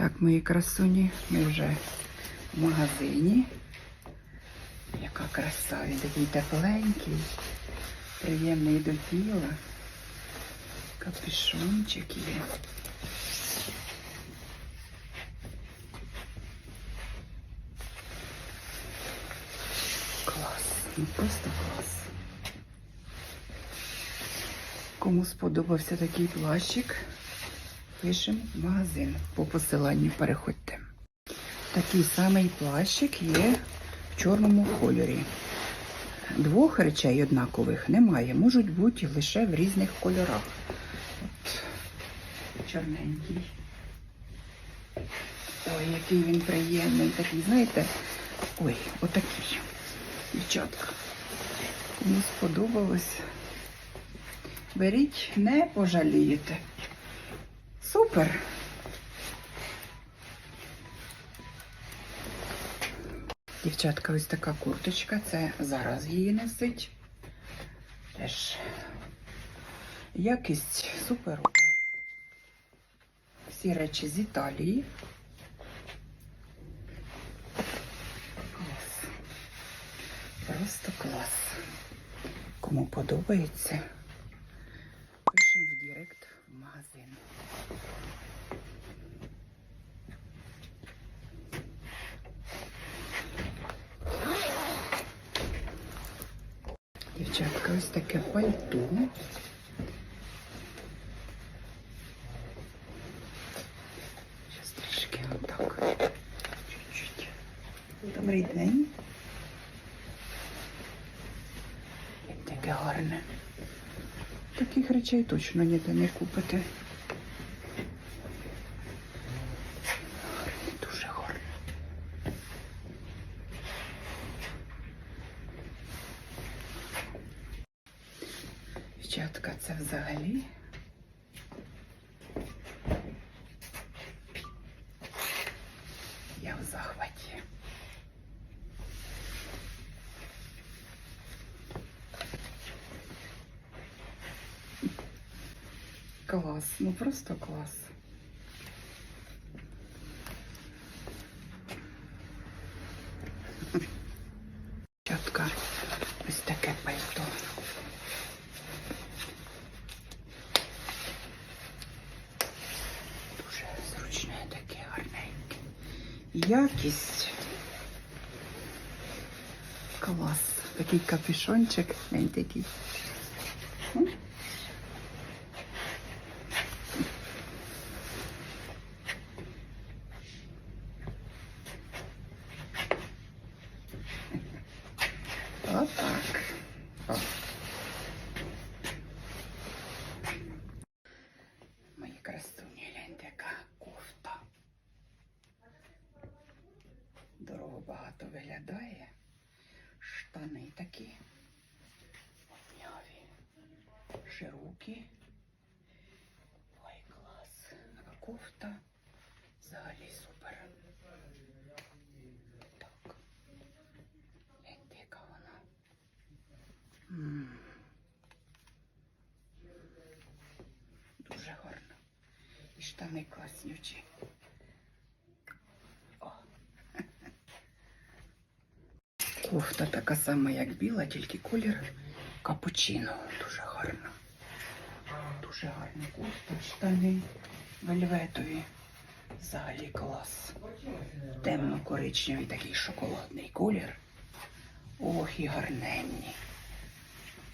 Так, мої красуні, ми вже в магазині. Яка краса, він такий тепленький, приємний до тіла. Капюшончик є. Клас, ну просто клас. Кому сподобався такий плащик, пишемо в магазин. По посиланню переходьте. Такий самий плащик є в чорному кольорі. Двох речей однакових немає, можуть бути лише в різних кольорах. От чорненький. Ой, який він приємний, такий, знаєте, ой, отакий. Дівчатка. Кому сподобалось. Беріть, не пожалієте. Супер. Дівчатка, ось така курточка. Це зараз її носить. Теж якість суперова. Всі речі з Італії. Клас. Просто клас. Кому подобається, пишемо в Директ в магазин. Дівчатка, ось таке пальто. Зараз трішки отак. Чуть-чуть. Добрий день. Таке гарне. Таких речей точно ніде не купите. Гарне, Дуже гарне. Дівчатка, це взагалі. Я в захваті. Клас, ну просто клас. Чотка, ось таке пальто. Дуже зручне таке гарненьке. Якість. Клас. Такий капюшончик. Глянь такий. М? Отак. О. Мої красуні, гляньте, яка кофта. Дорого багато виглядає. Штани такі. М'яві. Широкі. Ой, клас. А кофта взагалі супер. Так. Гляньте, яка вона. М. Дуже гарно. І штани класнючі. О. Кофта така сама, як біла, тільки колір капучино. Дуже гарно. Дуже гарна кофта, штани вельветові. Взагалі клас. Темно-коричневий такий шоколадний колір. Ох, і гарненні.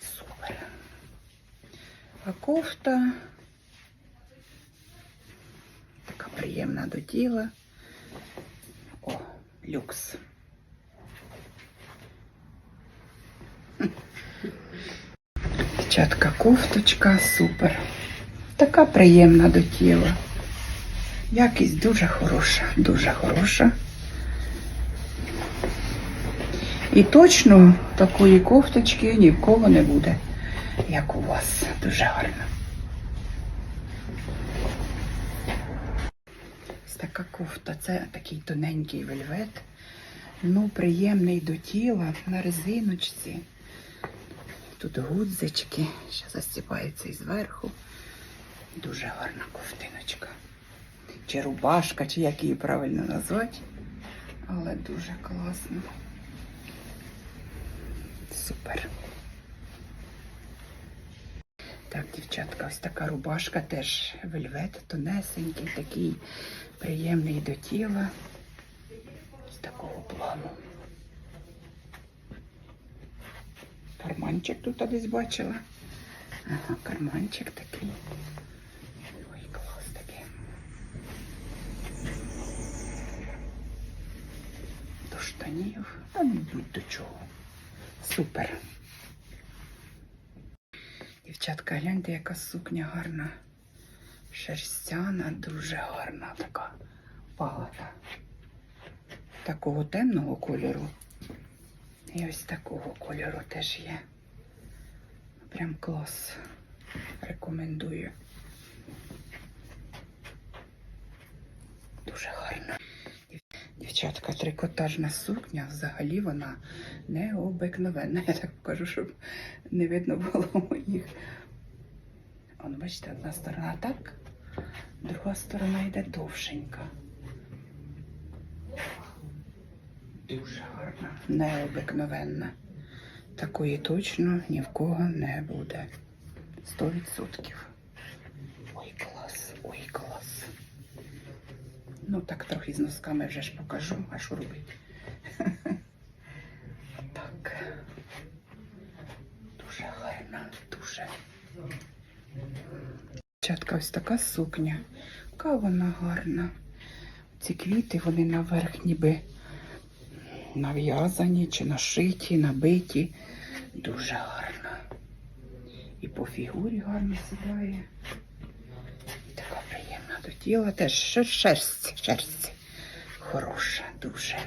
Супер. А кофта така приємна до тіла. О, люкс. Дівчатка, кофточка, супер. Така приємна до тіла. Якість дуже хороша, дуже хороша. І точно такої кофточки ні в кого не буде, як у вас. Дуже гарно. Така кофта, це такий тоненький вельвет. Ну, приємний до тіла на резиночці. Тут гудзички, ще застіпаються і зверху. Дуже гарна ковтиночка. чи рубашка, чи як її правильно назвати. Але дуже класно. Супер. Так, дівчатка, ось така рубашка теж вельвет, тонесенький, такий приємний до тіла. З такого плану. Карманчик тут десь бачила. Ага, карманчик такий. Ой, клас такий. До штанів. А ну будь до чого. Супер. Дівчатка, гляньте, яка сукня гарна. Шерстяна, дуже гарна така палата. Такого темного кольору. І ось такого кольору теж є. Прям клас. Рекомендую. Дуже гарно. Дівчатка, трикотажна сукня, взагалі вона необикновенна. Я так покажу, щоб не видно було моїх. Он, бачите, одна сторона так, друга сторона йде довшенька. Дуже гарна, необикновенна. Такої точно ні в кого не буде. Сто відсотків. Ой, клас, ой, клас. Ну, так трохи з носками вже ж покажу, а що робити. Так. Дуже гарна, дуже. Дівчатка, ось така сукня. Яка вона гарна. Ці квіти, вони наверх ніби нав'язані чи нашиті, набиті. Дуже гарна. І по фігурі гарно сідає. І така приємна до тіла. Теж шерсть, шерсть. Хороша, дуже.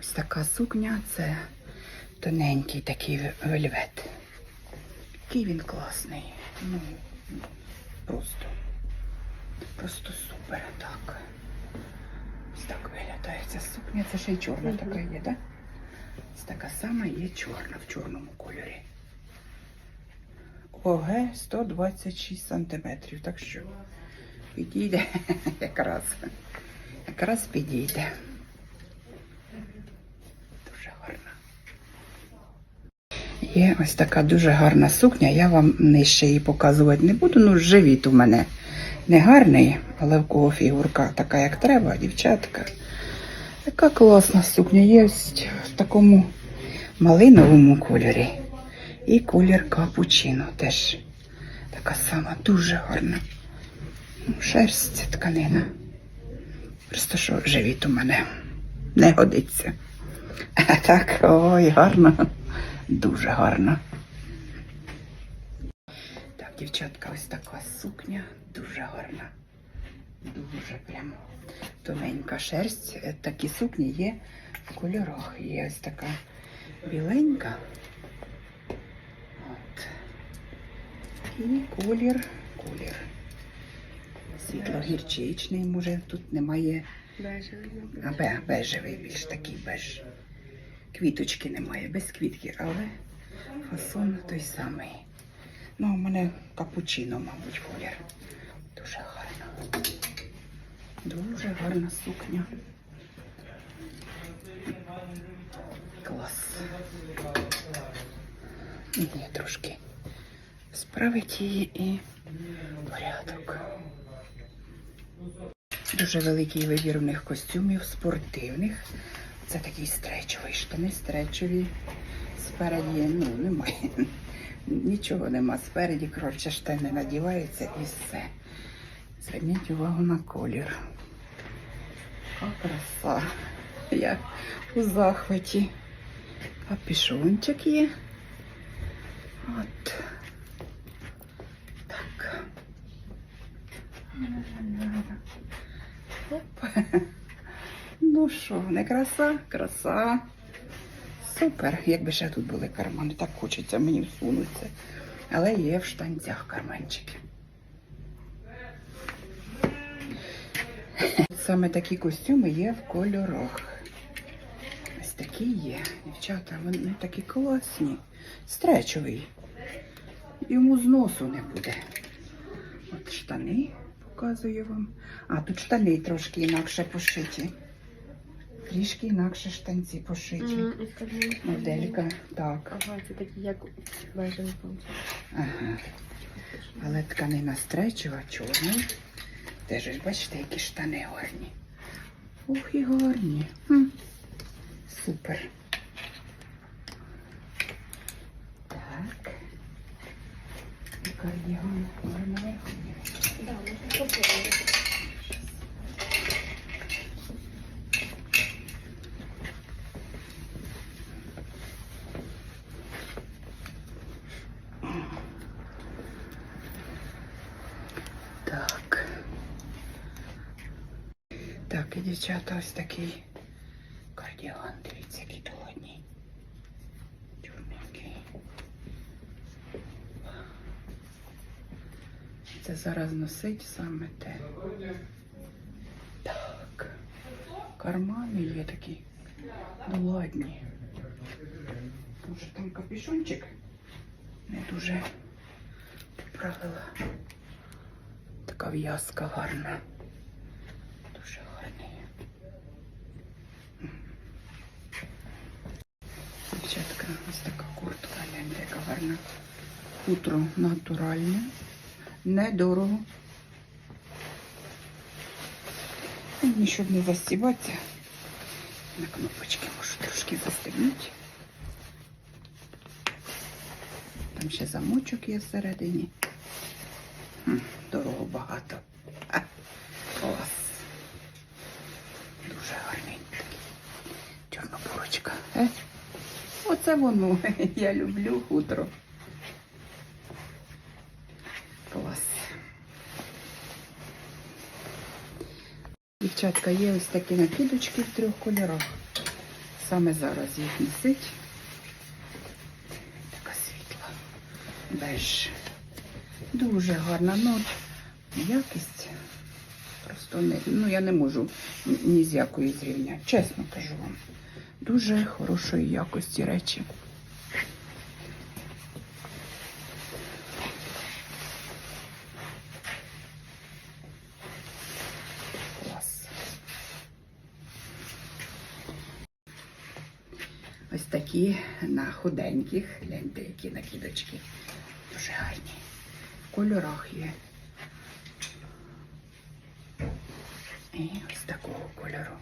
Ось така сукня це тоненький такий вельвет. Який він класний. Ну, просто. Просто супер. Так. Ось так виглядає ця сукня. Це ще й чорна така є, так? Ось така сама є чорна в чорному кольорі. ОГ 126 сантиметрів. Так що підійде якраз. Якраз підійде. Дуже гарна. Є ось така дуже гарна сукня. Я вам нижче її показувати не буду. Ну, живіт у мене не гарний, але в кого фігурка така, як треба, дівчатка. Така класна сукня. Є ось в такому малиновому кольорі. І колір капучино теж така сама, дуже гарна. Ну, Шерсть, тканина. Просто що живіт у мене не годиться. А так, ой, гарно. Дуже гарно. Так, дівчатка, ось така сукня, дуже гарна. Дуже прям тоненька шерсть. Е, Такі сукні є в кольорах. Є ось така біленька. От. І колір, колір. Світло-гірчичний, може, тут немає. А бежевий більш такий беж. Квіточки немає, без квітки, але фасон той самий. Ну, у мене капучино, мабуть, колір. Дуже гарно. Дуже гарна сукня. Клас. Є трошки справить її і порядок. Дуже великий вибір у них костюмів спортивних. Це такий стречовий, штани стречові. Спереді, ну, немає. Нічого нема. Спереді, коротше, штани надіваються і все. Зверніть увагу на колір. Яка краса. Я у захваті. Капішончик є. От. Так. Оп. Ну що, не краса? Краса. Супер. Якби ще тут були кармани, так хочеться мені всунутися. Але є в штанцях карманчики. Саме такі костюми є в кольорах. Ось такі є. Дівчата, вони такі класні. Стречовий. Йому зносу не буде. От штани показую вам. А, тут штани трошки інакше пошиті. Трішки інакше штанці пошиті. Моделька, так. Ага, це такі, як панчі. Ага. Але тканина стречева, чорний. Теж бачите, які штани гарні. Ух, і гарні. Хм. Супер. Так. І кардіган гарний. Да, можна попробувати. Так. Так, і дівчата, ось такий кардіган. Дивіться, який холодний. Чорненький. Це зараз носить саме те. Так. Кармани є такі доладні. Може там капюшончик не дуже поправила. Така в'язка гарна. Дуже гарний. М. Дівчатка, ось така куртка, гляньте, яка гарна. Хутро натуральне, недорого. І щоб не застібатися, на кнопочки можу трошки застегнути. Там ще замочок є всередині. Дорого багато. Клас. Дуже гарний такий. Чорнобурочка. Е? Оце воно. Я люблю хутро. Клас. Дівчатка, є ось такі накидочки в трьох кольорах. Саме зараз їх носить. Така світла. Беж. Дуже гарна, ну якість просто не, ну я не можу ні з якої зрівняти, чесно кажу вам. Дуже хорошої якості речі. Клас. Ось такі на худеньких, гляньте, які накидочки. Дуже гарні. В кольорах є. І ось такого кольору.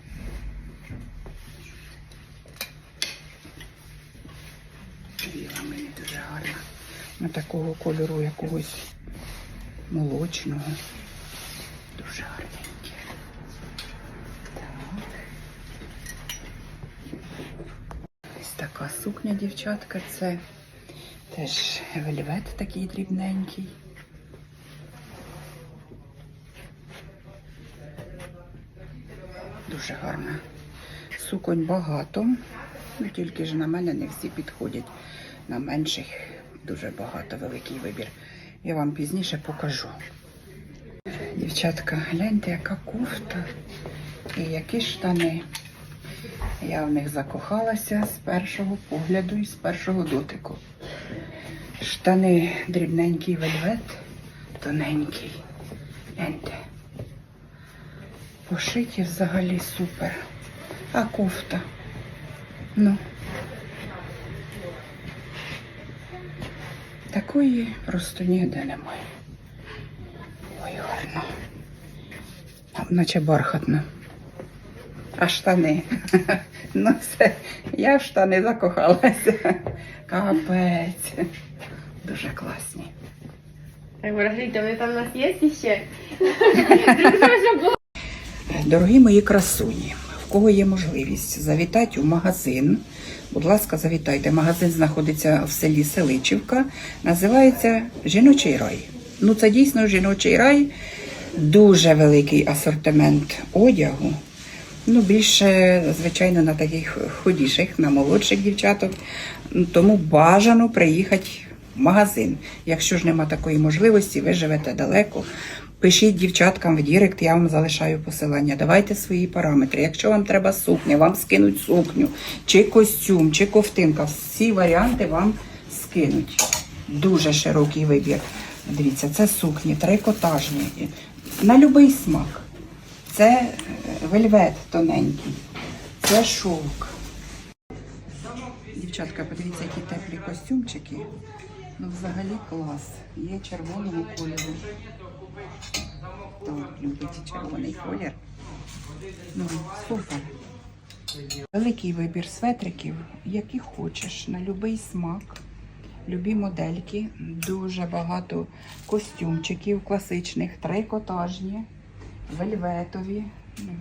Біла мені дуже гарна. На такого кольору якогось молочного. Дуже гарненькі. Так. Ось така сукня, дівчатка, це теж вельвет такий дрібненький. Дуже гарна. Суконь багато, ну тільки ж на мене не всі підходять. На менших дуже багато, великий вибір. Я вам пізніше покажу. Дівчатка, гляньте, яка кофта і які штани. Я в них закохалася з першого погляду і з першого дотику. Штани дрібненький вельвет, тоненький. Гляньте. Пошиті взагалі супер. А кофта. Ну. Такої просто ніде немає. Ой, гарно. Наче бархатно. А штани. Ну все, я в штани закохалася. Капець. Дуже класні. Так, Маргарита, вони там у нас є ще? Дорогі мої красуні, в кого є можливість завітати у магазин. Будь ласка, завітайте. Магазин знаходиться в селі Селичівка. Називається Жіночий рай. Ну, це дійсно жіночий рай. Дуже великий асортимент одягу. Ну, більше, звичайно, на таких худіших, на молодших дівчаток. Ну, Тому бажано приїхати в магазин. Якщо ж нема такої можливості, ви живете далеко. Пишіть дівчаткам в Дірект, я вам залишаю посилання. Давайте свої параметри. Якщо вам треба сукня, вам скинуть сукню, чи костюм, чи ковтинка. Всі варіанти вам скинуть. Дуже широкий вибір. Дивіться, це сукні, трикотажні. На будь-який смак. Це е, вельвет тоненький. Це шовк. Дівчатка, подивіться, які теплі костюмчики. Ну, взагалі клас. Є червоного кольору. Хто любить червоний колір? Ну, супер. Великий вибір светриків, які хочеш, на будь-який смак, любі модельки, дуже багато костюмчиків класичних, трикотажні, вельветові. Ну,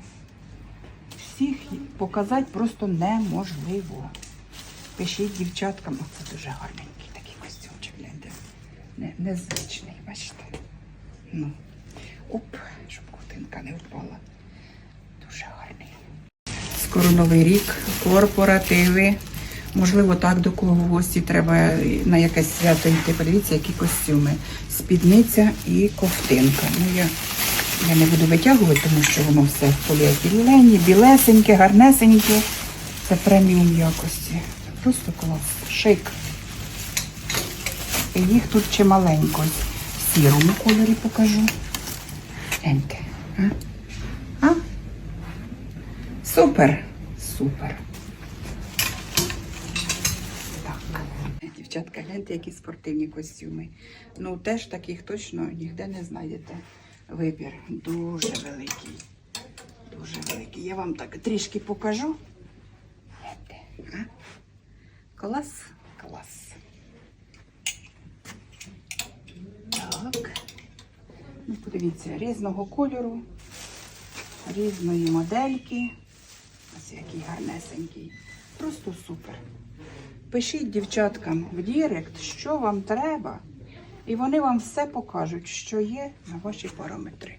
Всіх показати просто неможливо. Пишіть дівчаткам, оце дуже гарненький такий костюмчик, гляньте. Незвичний, бачите. Ну, оп, щоб кутинка не впала. Дуже гарний. Скоро новий рік, корпоративи. Можливо, так до кого в гості треба на якесь свято йти. Подивіться, які костюми. Спідниця і ковтинка. Ну, я, я не буду витягувати, тому що воно все в поліетилені, білесеньке, гарнесеньке. Це преміум якості. Просто клас. Шик. І їх тут чималенько. В сірому кольорі покажу. Гляньте. А? А? Супер. Супер. Так. Дівчатка, гляньте, які спортивні костюми. Ну, теж таких точно ніде не знайдете. Вибір дуже великий. Дуже великий. Я вам так трішки покажу. А? Клас. Так. Ну, подивіться, різного кольору, різної модельки. Ось який гарнесенький. Просто супер. Пишіть дівчаткам в Дірект, що вам треба, і вони вам все покажуть, що є на ваші параметри.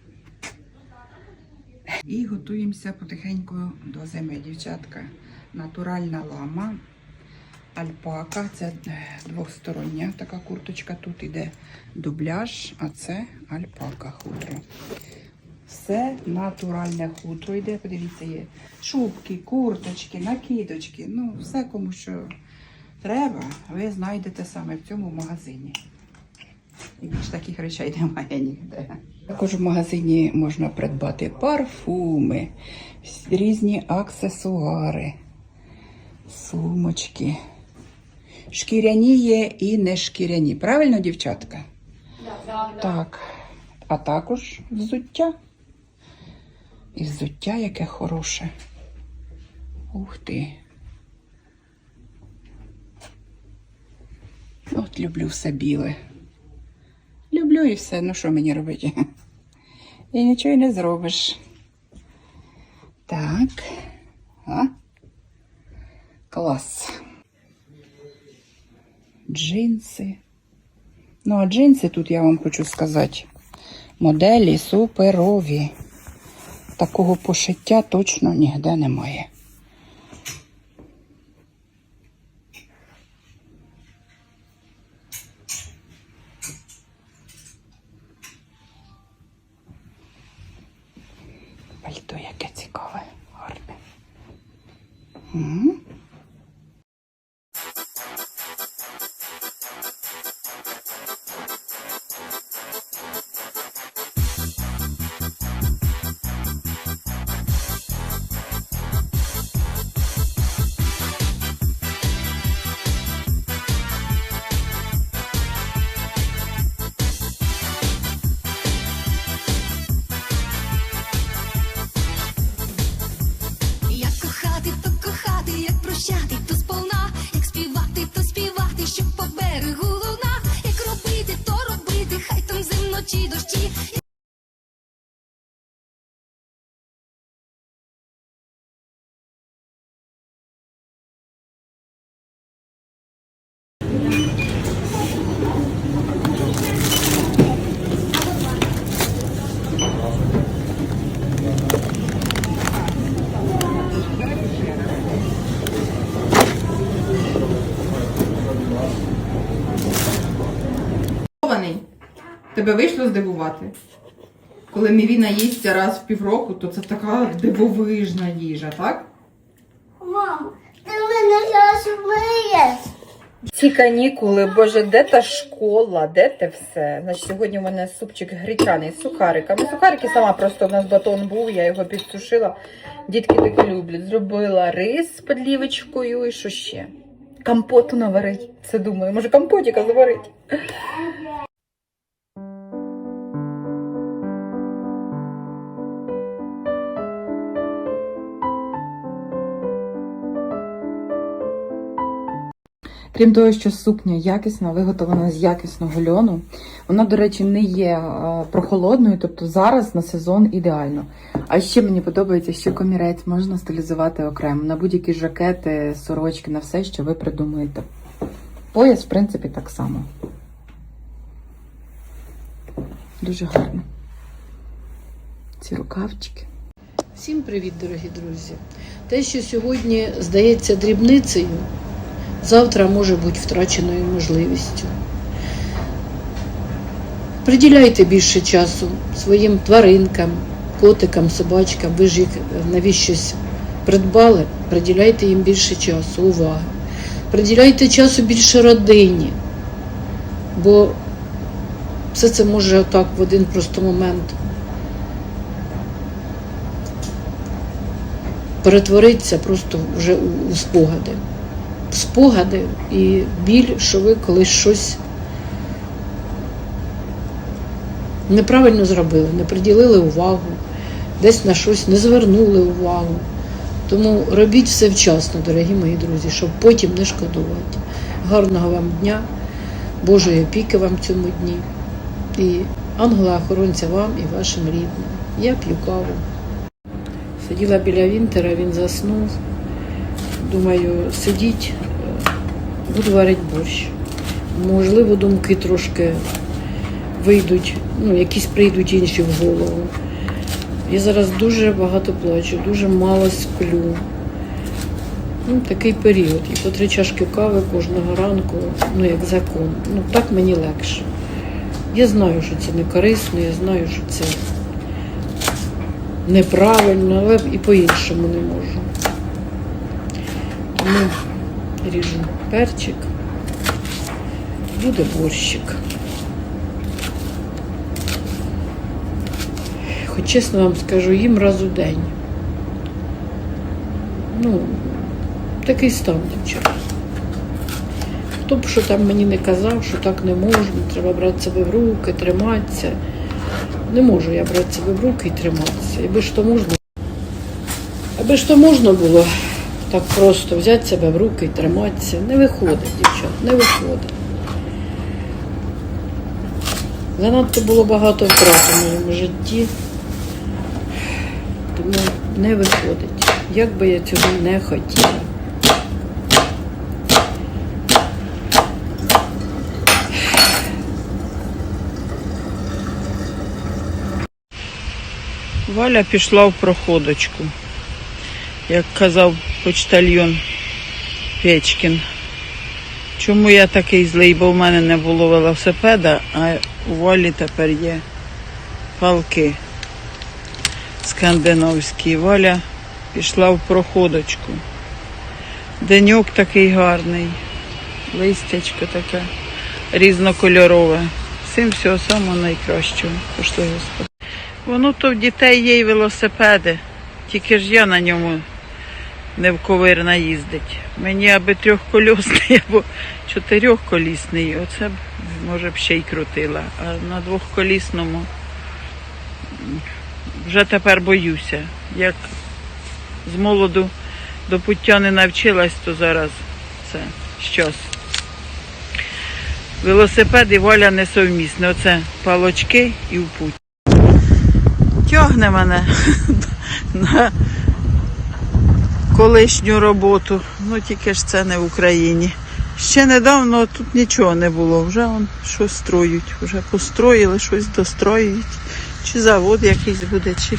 І готуємося потихеньку до зими, дівчатка. Натуральна лама, альпака, це е, двостороння така курточка. Тут іде дубляж, а це альпака хутро. Все натуральне хутро йде. Подивіться, є шубки, курточки, накидочки. Ну, все кому що треба, ви знайдете саме в цьому магазині. І більш таких речей немає ніде. Також в магазині можна придбати парфуми, різні аксесуари, сумочки. Шкіряні є і не шкіряні. Правильно, дівчатка? Так. А також взуття. І взуття яке хороше. Ух ти. От люблю все біле. Люблю і все. Ну що мені робити? І нічого й не зробиш. Так. А? Клас. Джинси. Ну, а джинси тут я вам хочу сказати. Моделі суперові. Такого пошиття точно ніде немає. Тебе вийшло здивувати? Коли Мівіна їсться раз в півроку, то це така дивовижна їжа, так? Мам, ти мене зараз вмиєш. ці канікули, боже, де та школа, де те все? Значить, сьогодні у мене супчик гречаний з сухариками. Сухарики сама просто у нас батон був, я його підсушила. Дітки таке люблять. Зробила рис з підлівочкою і що ще? Компоту наварить. Це думаю, може компотіка заварить. Крім того, що сукня якісна, виготовлена з якісного льону. Вона, до речі, не є е, прохолодною, тобто зараз на сезон ідеально. А ще мені подобається, що комірець можна стилізувати окремо на будь-які жакети, сорочки, на все, що ви придумаєте. Пояс, в принципі, так само. Дуже гарно. Ці рукавчики. Всім привіт, дорогі друзі! Те, що сьогодні здається дрібницею, завтра може бути втраченою можливістю. Приділяйте більше часу своїм тваринкам, котикам, собачкам. Ви ж їх навіщось придбали, приділяйте їм більше часу, уваги. Приділяйте часу більше родині, бо все це може отак в один просто момент перетвориться просто вже у спогади. Спогади і біль, що ви колись щось неправильно зробили, не приділили увагу, десь на щось не звернули увагу. Тому робіть все вчасно, дорогі мої друзі, щоб потім не шкодувати. Гарного вам дня, Божої опіки вам в цьому дні. І ангела-охоронця вам і вашим рідним. Я п'ю каву. Сиділа біля Вінтера, він заснув. Думаю, сидіть, е, буду варити борщ. Можливо, думки трошки вийдуть, ну, якісь прийдуть інші в голову. Я зараз дуже багато плачу, дуже мало сплю. Ну, такий період. І по три чашки кави кожного ранку, ну як закон. Ну так мені легше. Я знаю, що це не корисно, я знаю, що це неправильно, але і по-іншому не можу. Тому ріжу перчик, буде борщик. Хоч чесно вам скажу, їм раз у день. Ну, такий стан. Хто б що там мені не казав, що так не можна, треба брати себе в руки, триматися. Не можу я брати себе в руки і триматися. Аби ж то можна. Аби ж то можна було так просто взяти себе в руки і триматися. Не виходить, дівчат, не виходить. Занадто було багато втрат у моєму житті. Тому не виходить. Як би я цього не хотіла. Валя пішла в проходочку, як казав почтальйон Печкін. Чому я такий злий, бо в мене не було велосипеда, а у Валі тепер є палки скандинавські. Валя пішла в проходочку. Деньок такий гарний, листячко таке різнокольорове. Всім всього самого найкращого. Пошли, Господи. Воно то в дітей є й велосипеди, тільки ж я на ньому не вковирна їздить. Мені аби трьохколісний або чотирьохколісний, оце б може б ще й крутила. А на двохколісному вже тепер боюся. Як з молоду до пуття не навчилась, то зараз це щось. Велосипед і воля несовмісні. Оце палочки і в путь тягне мене на колишню роботу. Ну тільки ж це не в Україні. Ще недавно тут нічого не було, вже он щось строють, вже построїли, щось достроюють. Чи завод якийсь буде, чи